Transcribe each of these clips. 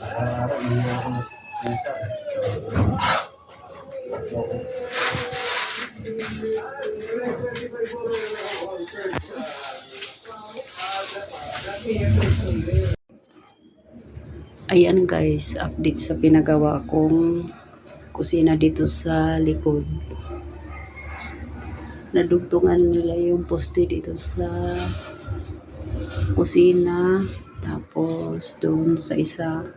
Ayan guys, update sa pinagawa kong kusina dito sa likod. Nadugtungan nila yung poste dito sa kusina. Tapos doon sa isa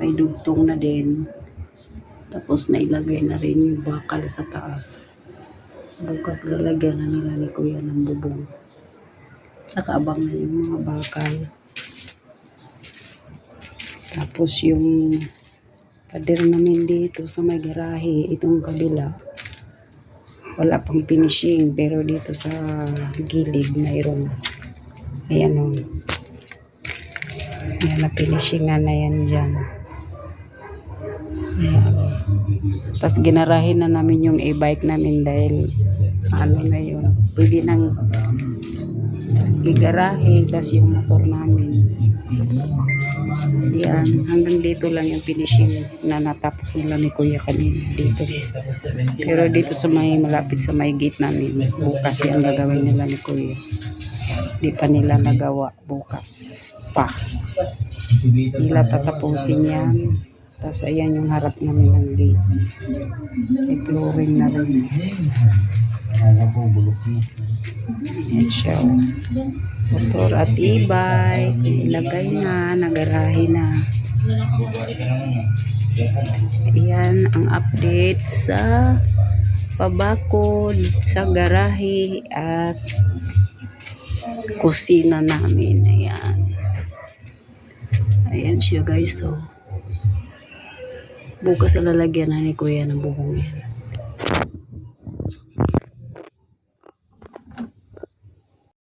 may dugtong na din. Tapos nailagay na rin yung bakal sa taas. Bukas lalagyan na nila ni kuya ng bubong. Nakaabang na yung mga bakal. Tapos yung pader namin dito sa may garahe, itong kabila, wala pang finishing. Pero dito sa gilid, mayroon. Ayan o. Ayan na finishingan na yan dyan. Tapos ginarahin na namin yung e-bike namin dahil ano na yun. Pwede nang igarahe. Tapos yung motor namin. Yan, hanggang dito lang yung finishing na natapos nila ni Kuya kanina dito. Pero dito sa may malapit sa may gate namin, bukas yan gagawin nila ni Kuya. Di pa nila nagawa bukas pa. Nila tatapusin yan. Tapos ayan yung harap namin ng gate. May flooring na rin. Ayan siya. oh. Motor at e-bike. Ilagay na. Nagarahe na. Ayan ang update sa pabakod sa garahe at kusina namin. Ayan. Ayan siya guys. So, bukas lalagyan na ni Kuya ng buhong yan.